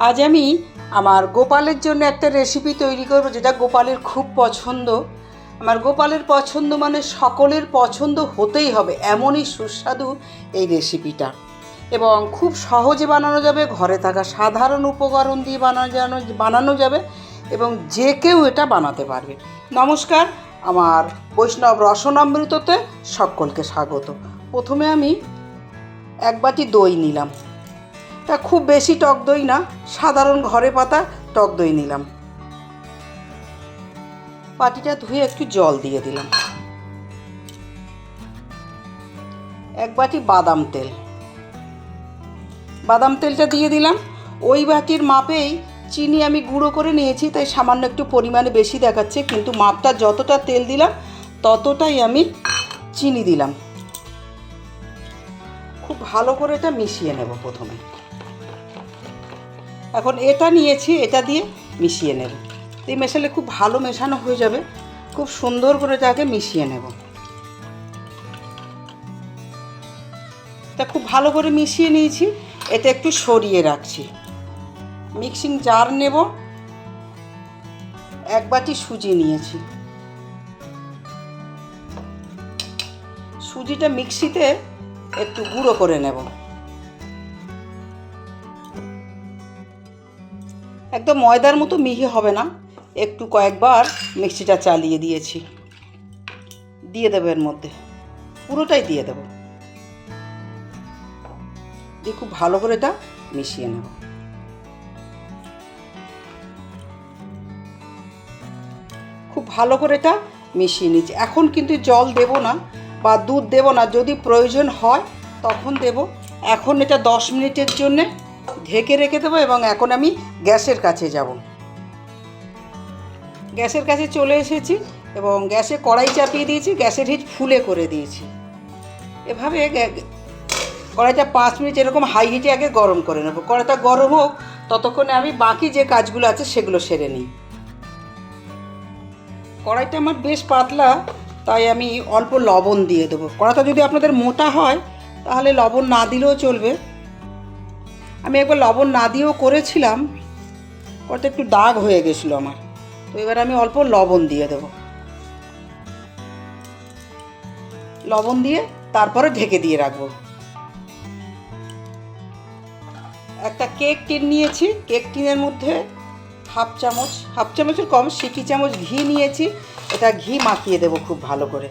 আজ আমি আমার গোপালের জন্য একটা রেসিপি তৈরি করব যেটা গোপালের খুব পছন্দ। আমার গোপালের পছন্দ মানে সকলের পছন্দ হতেই হবে, এমনই সুস্বাদু এই রেসিপিটা এবং খুব সহজে বানানো যাবে, ঘরে থাকা সাধারণ উপকরণ দিয়ে বানানো বানানো যাবে এবং যে কেউ এটা বানাতে পারবে। নমস্কার, আমার বৈষ্ণব রসনামৃততে সকলকে স্বাগত। প্রথমে আমি এক বাটি দই নিলাম। তা খুব বেশি টক দই না, সাধারণ ঘরে পাতা টক দই নিলাম। পাটিটা ধুয়ে একটু জল দিয়ে দিলাম। এক বাটি বাদাম তেল। বাদাম তেলটা দিয়ে দিলাম। ওই বাটির মাপেই চিনি আমি গুঁড়ো করে নিয়েছি, তাই সামান্য একটু পরিমাণে বেশি দেখাচ্ছে, কিন্তু মাপটা যতটা তেল দিলাম, ততটাই আমি চিনি দিলাম। খুব ভালো করে এটা মিশিয়ে নেব প্রথমে। এখন এটা নিয়েছি, এটা দিয়ে মিশিয়ে নেব। এই মেশালে খুব ভালো মেশানো হয়ে যাবে। খুব সুন্দর করে তাকে মিশিয়ে নেব। তা খুব ভালো করে মিশিয়ে নিয়েছি এটা একটু সরিয়ে রাখছি। মিক্সিং জার নেব, এক বাটি সুজি নিয়েছি। সুজিটা মিক্সিতে একটু গুঁড়ো করে নেব। একদম ময়দার মতো মিহি হবে না। একটু কয়েকবার মিক্সিটা চালিয়ে দিয়েছি। দিয়ে দেবো এর মধ্যে। পুরোটাই দিয়ে দেবো। দিয়ে খুব ভালো করে এটা মিশিয়ে নেব। খুব ভালো করে এটা মিশিয়ে নিচ্ছি এখন কিন্তু জল দেব না বা দুধ দেব না। যদি প্রয়োজন হয় তখন দেব। এখন এটা দশ মিনিটের জন্যে ঢেকে রেখে দেবো এবং এখন আমি গ্যাসের কাছে যাব। গ্যাসের কাছে চলে এসেছি এবং গ্যাসে কড়াই চাপিয়ে দিয়েছি, গ্যাসের হিট ফুলে করে দিয়েছি। এভাবে কড়াইটা পাঁচ মিনিট এরকম হাই হিটে আগে গরম করে নেব। কড়াইটা গরম হোক, ততক্ষণে আমি বাকি যে কাজগুলো আছে সেগুলো সেরে নিই। কড়াইটা আমার বেশ পাতলা, তাই আমি অল্প লবণ দিয়ে দেবো। কড়াইটা যদি আপনাদের মোটা হয়, তাহলে লবণ না দিলেও চলবে। আমি একবার লবণ না দিয়েও করেছিলাম কড়াইটা একটু দাগ হয়ে গেছিল আমার। তো এবার আমি অল্প লবণ দিয়ে দেবো। লবণ দিয়ে তারপরে ঢেকে দিয়ে রাখব। একটা কেক টিন নিয়েছি, কেক টিনের মধ্যে হাফ চামচ, হাফ চামচের কম সিকি চামচ ঘি নিয়েছি, এটা ঘি মাখিয়ে দেবো খুব ভালো করে।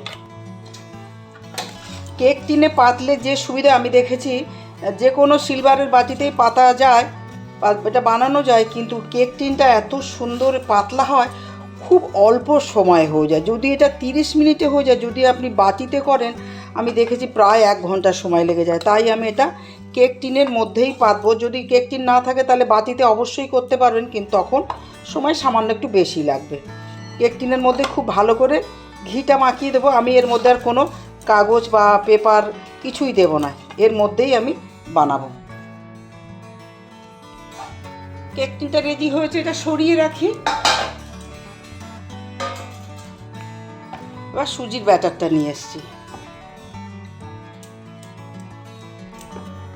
কেক টিনে পাতলে যে সুবিধা আমি দেখেছি যে কোনো সিলভারের বাটিতেই পাতা যায় এটা বানানো যায়, কিন্তু কেক টিনটা এত সুন্দর পাতলা হয়, খুব অল্প সময় হয়ে যায়। যদি এটা তিরিশ মিনিটে হয়ে যায়, যদি আপনি বাটিতে করেন, আমি দেখেছি প্রায় এক ঘণ্টা সময় লেগে যায়। তাই আমি এটা কেক টিনের মধ্যেই পাতবো। যদি কেক টিন না থাকে, তাহলে বাটিতে অবশ্যই করতে পারবেন, কিন্তু তখন সময় সামান্য একটু বেশি লাগবে। কেক টিনের মধ্যে খুব ভালো করে ঘিটা মাখিয়ে দেবো। আমি এর মধ্যে আর কোনো কাগজ বা পেপার কিছুই দেব না। এর মধ্যেই আমি বানাবো। কেক রেডি হয়েছে, এটা সরিয়ে রাখি। এবার সুজির ব্যাটারটা নিয়ে এসছি।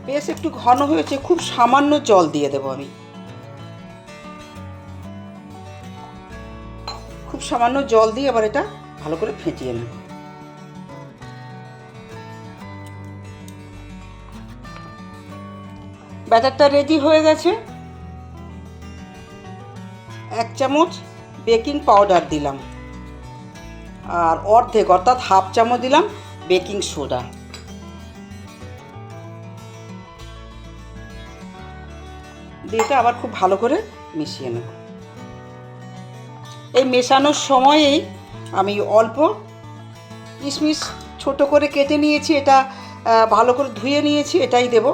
বেশ একটু ঘন হয়েছে, খুব সামান্য জল দিয়ে দেবো আমি। খুব সামান্য জল দিয়ে আবার এটা ভালো করে ফেটিয়ে নেব। ব্যাটারটা রেডি হয়ে গেছে। এক চামচ বেকিং পাউডার দিলাম। আর অর্ধেক, অর্থাৎ হাফ চামচ দিলাম বেকিং সোডা দিয়ে এটা আবার খুব ভালো করে মিশিয়ে নেব। এই মেশানোর সময়েই আমি অল্প কিশমিশ ছোট করে কেটে নিয়েছি, এটা ভালো করে ধুয়ে নিয়েছি, এটাই দেব।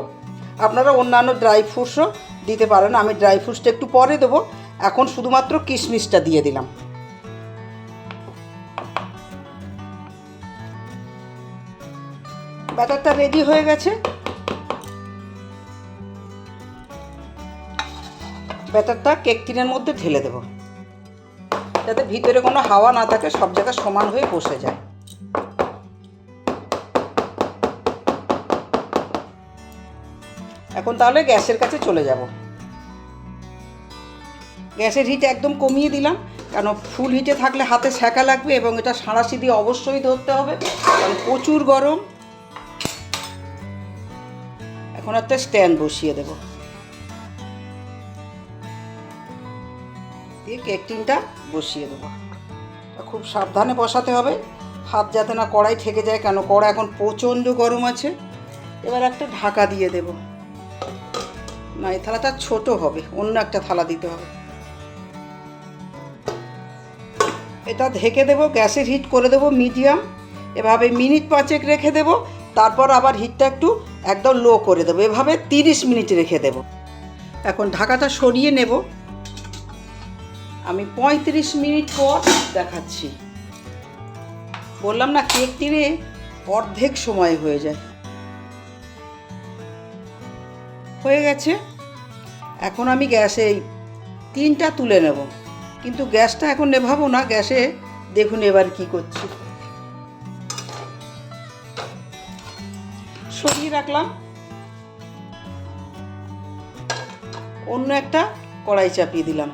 আপনারা অন্যান্য ড্রাই ফ্রুটসও দিতে পারেন। আমি ড্রাই ফ্রুটসটা একটু পরে দেবো। এখন শুধুমাত্র কিশমিশটা দিয়ে দিলাম। ব্যাটারটা রেডি হয়ে গেছে। ব্যাটারটা কেক টিনের মধ্যে ঢেলে দেবো। যাতে ভিতরে কোনো হাওয়া না থাকে, সব জায়গায় সমান হয়ে বসে যায়। এখন তাহলে গ্যাসের কাছে চলে যাব। গ্যাসের হিট একদম কমিয়ে দিলাম, কেন ফুল হিটে থাকলে হাতে সেকা লাগবে এবং এটা সাঁড়াশি দিয়ে অবশ্যই ধরতে হবে, কারণ প্রচুর গরম। এখন একটা স্ট্যান্ড বসিয়ে দেব। দিয়ে কেক টিনটা বসিয়ে দেবো। খুব সাবধানে বসাতে হবে, হাত যাতে না কড়াই ঠেকে যায়, কেন কড়া এখন প্রচণ্ড গরম আছে। এবার একটা ঢাকা দিয়ে দেব। না এই থালাটা ছোট হবে, অন্য একটা থালা দিতে হবে। এটা ঢেকে দেবো, গ্যাসের হিট করে দেবো মিডিয়াম, এভাবে মিনিট পাঁচেক রেখে দেব, তারপর আবার হিটটা একটু একদম লো করে দেবো, এভাবে তিরিশ মিনিট রেখে দেব। এখন ঢাকাটা সরিয়ে নেব। আমি পঁয়ত্রিশ মিনিট পর দেখাচ্ছি। বললাম না, কেক টিনে অর্ধেক সময় হয়ে যায়। হয়ে গেছে। এখন আমি গ্যাসে এই তিনটা তুলে নেব। কিন্তু গ্যাসটা এখন নেভাবো না, গ্যাসে দেখুন এবার কি করছি। সরিয়ে রাখলাম। অন্য একটা কড়াই চাপিয়ে দিলাম।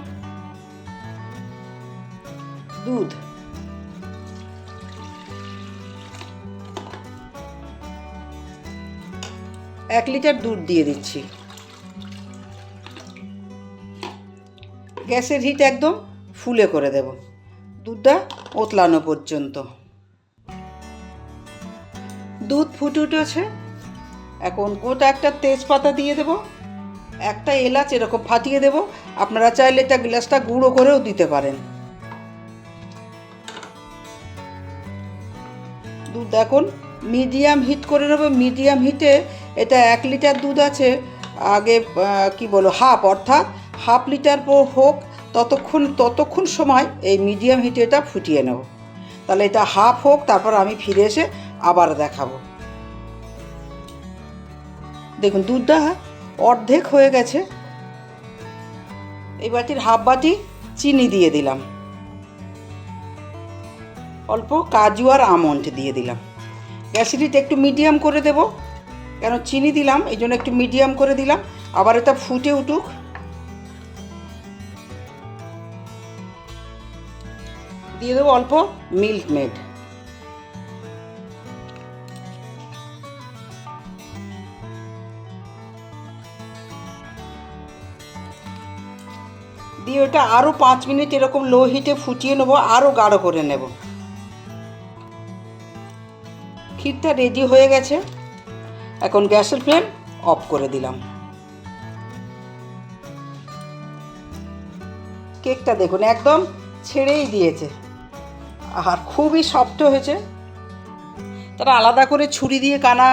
দুধ। এক লিটার দুধ দিয়ে দিচ্ছি। গ্যাসের হিট একদম ফুলে করে দেব। দুধটা ওতলানো পর্যন্ত। দুধ ফুটে উঠেছে। এখন গোটা একটা তেজপাতা দিয়ে দেব। একটা এলাচ এরকম ফাটিয়ে দেব। আপনারা চাইলে এটা গ্লাসটা গুঁড়ো করেও দিতে পারেন। দুধ এখন মিডিয়াম হিট করে নেব। মিডিয়াম হিটে এটা এক লিটার দুধ আছে। আগে কি বলো, হাফ অর্থাৎ হাফ লিটার হোক, ততক্ষণ ততক্ষণ সময় এই মিডিয়াম হিটে এটা ফুটিয়ে নেব। তাহলে এটা হাফ হোক, তারপর আমি ফিরে এসে আবার দেখাবো। দেখুন, দুধটা অর্ধেক হয়ে গেছে। এই বাটির হাফ বাটি চিনি দিয়ে দিলাম। অল্প কাজু আর আমন্ড দিয়ে দিলাম। গ্যাসের একটু মিডিয়াম করে দেব। কেন, চিনি দিলাম, এই জন্য একটু মিডিয়াম করে দিলাম। আবার এটা ফুটে উঠুক। দিয়ে দেবো অল্প মিল্ক মেড দিয়ে ওটা আরও পাঁচ মিনিট এরকম লো হিটে ফুটিয়ে নেব আরও গাঢ় করে নেব। ক্ষীরটা রেডি হয়ে গেছে। এখন গ্যাসের ফ্লেম অফ করে দিলাম। কেকটা দেখুন একদম ছেড়েই দিয়েছে। আর খুবই সফট হয়েছে। তারা আলাদা করে ছুরি দিয়ে কানা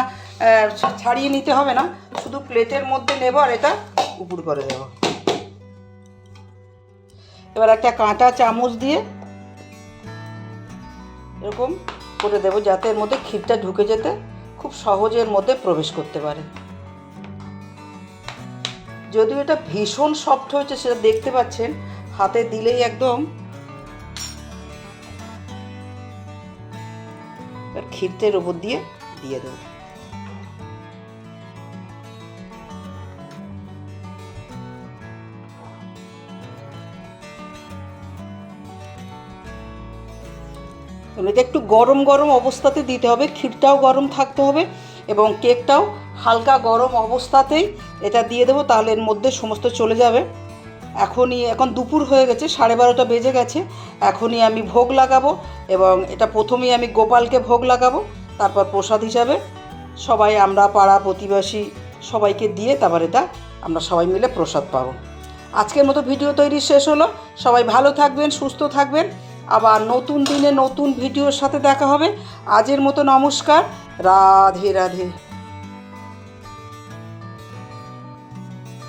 ছাড়িয়ে নিতে হবে না। শুধু প্লেটের মধ্যে নেব আর এটা উপর করে দেব। এবার একটা কাঁটা চামচ দিয়ে এরকম করে দেবো যাতে এর মধ্যে ক্ষীরটা ঢুকে যেতে খুব সহজে এর মধ্যে প্রবেশ করতে পারে। যদিও এটা ভীষণ সফট হয়েছে, সেটা দেখতে পাচ্ছেন। হাতে দিলেই একদম এবার ক্ষীরটের ওপর দিয়ে দিয়ে দেবো। এটা একটু গরম গরম অবস্থাতে দিতে হবে, ক্ষীরটাও গরম থাকতে হবে এবং কেকটাও হালকা গরম অবস্থাতেই এটা দিয়ে দেবো, তাহলে এর মধ্যে সমস্ত চলে যাবে। এখনই, এখন দুপুর হয়ে গেছে, সাড়ে বারোটা বেজে গেছে। এখনই আমি ভোগ লাগাবো এবং এটা প্রথমেই আমি গোপালকে ভোগ লাগাবো, তারপর প্রসাদ হিসাবে সবাই আমরা পাড়া প্রতিবেশী সবাইকে দিয়ে তারপর এটা আমরা সবাই মিলে প্রসাদ পাবো। আজকের মতো ভিডিও তৈরি শেষ হলো। সবাই ভালো থাকবেন, সুস্থ থাকবেন। আবার নতুন দিনে নতুন ভিডিওর সাথে দেখা হবে। আজের মতো নমস্কার। রাধে রাধে।